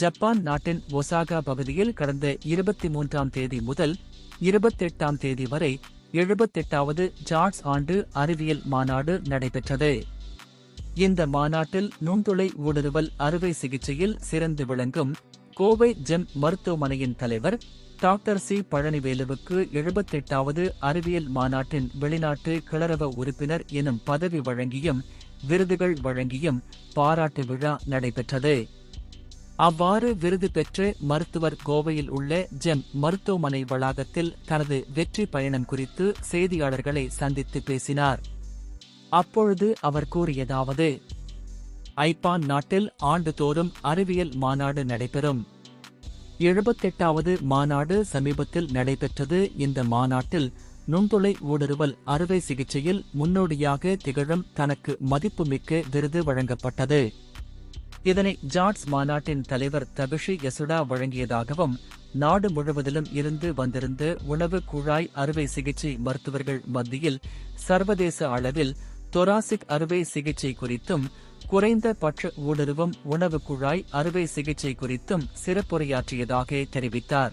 Japan நாட்டின் Osaka பகுதியில் கடந்த இருபத்தி மூன்றாம் தேதி முதல் இருபத்தெட்டாம் தேதி வரை எழுபத்தெட்டாவது ஜார்ட்ஸ் ஆண்டு அறிவியல் மாநாடு நடைபெற்றது. இந்த மாநாட்டில் நுண்துளை ஊடுருவல் அறுவை சிகிச்சையில் சிறந்து விளங்கும் கோவை ஜெம் மருத்துவமனையின் தலைவர் டாக்டர் சி பழனிவேலுவுக்கு எழுபத்தெட்டாவது அறிவியல் மாநாட்டின் வெளிநாட்டு கிளரவ உறுப்பினர் எனும் பதவி வழங்கியும் விருதுகள் வழங்கியும் பாராட்டு விழா நடைபெற்றது. அவ்வாறு விருது பெற்ற மருத்துவர் கோவையில் உள்ள ஜெம் மருத்துவமனை வளாகத்தில் தனது வெற்றி பயணம் குறித்து செய்தியாளர்களை சந்தித்து பேசினார். அப்பொழுது அவர் கூறியதாவது ஐப்பான் நாட்டில் ஆண்டுதோறும் அறிவியல் மாநாடு நடைபெறும். எழுபத்தெட்டாவது மாநாடு சமீபத்தில் நடைபெற்றது. இந்த மாநாட்டில் நுண்துளை ஊடுருவல் அறுவை சிகிச்சையில் முன்னோடியாக திகழும் தனக்கு மதிப்புமிக்க விருது வழங்கப்பட்டது. இதனை ஜார்ட்ஸ் மாநாட்டின் தலைவர் தபிஷி யசுடா வழங்கியதாகவும் நாடு முழுவதிலும் இருந்து வந்திருந்த உணவு குழாய் அறுவை சிகிச்சை மருத்துவர்கள் மத்தியில் சர்வதேச அளவில் தொராசிக் அறுவை சிகிச்சை குறித்தும் குறைந்த பட்ச ஊடுருவும் உணவு குழாய் அறுவை சிகிச்சை குறித்தும் சிறப்புரையாற்றியதாக தெரிவித்தார்.